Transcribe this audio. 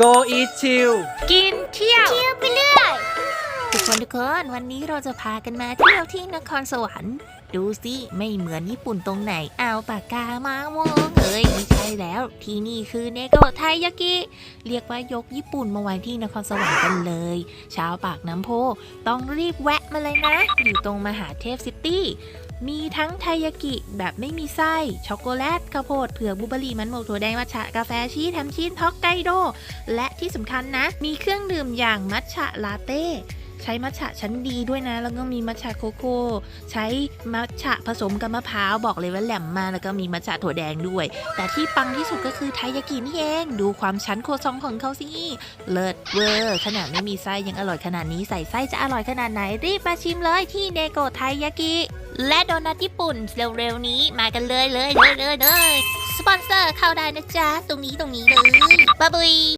Go Eat Chill กินเที่ยว เที่ยวไปเรื่อยทุก คนทุกคนวันนี้เราจะพากันมาเที่ยวที่นครสวรรค์ ดูสิไม่เหมือนญี่ปุ่นตรงไหนเอาปากกามาวงเอ้ยไม่ใช่แล้ว ที่นี่คือเนโกะไทยากิเรียกว่ายกญี่ปุ่นมาไว้ที่นครสวรรค์กันเลยชาวปากน้ำโพต้องรีบแวะมาเลยนะ อยู่ตรงมหาเทพซิตี้มีทั้งไทยากิแบบไม่มีไส้ ช็อกโกแลตข้าวโพดเผือกบลูเบอร์รี่มันหมกถั่วแดงมัทฉะกาแฟชีสแฮมชีสฮอกไกโด และที่สำคัญนะ มีเครื่องดื่มอย่างมัทฉะลาเต้ ใช้มัทฉะชั้นดีด้วยนะ แล้วก็มีมัทฉะโคโค่ใช้มัทฉะผสมกับมะพร้าวบอกเลยว่าแหลมมากแล้วก็มีมัทฉะถั่วแดงด้วย แต่ที่ปังที่สุดก็คือไทยากินี่เองดูความชั้นโคซองของเขาสิเลิศเวอร์ขนาดไม่มีไส้ยังอร่อยขนาดนี้ใส่ไส้จะอร่อยขนาดไหนรีบมาชิมเลยที่เนโกไทยากิและโดนัทญี่ปุ่นเร็วๆนี้มากันเลยเลยเลยเลยเลยสปอนเซอร์เข้าได้นะจ๊ะ ตรงนี้ตรงนี้เลยบ๊ายบาย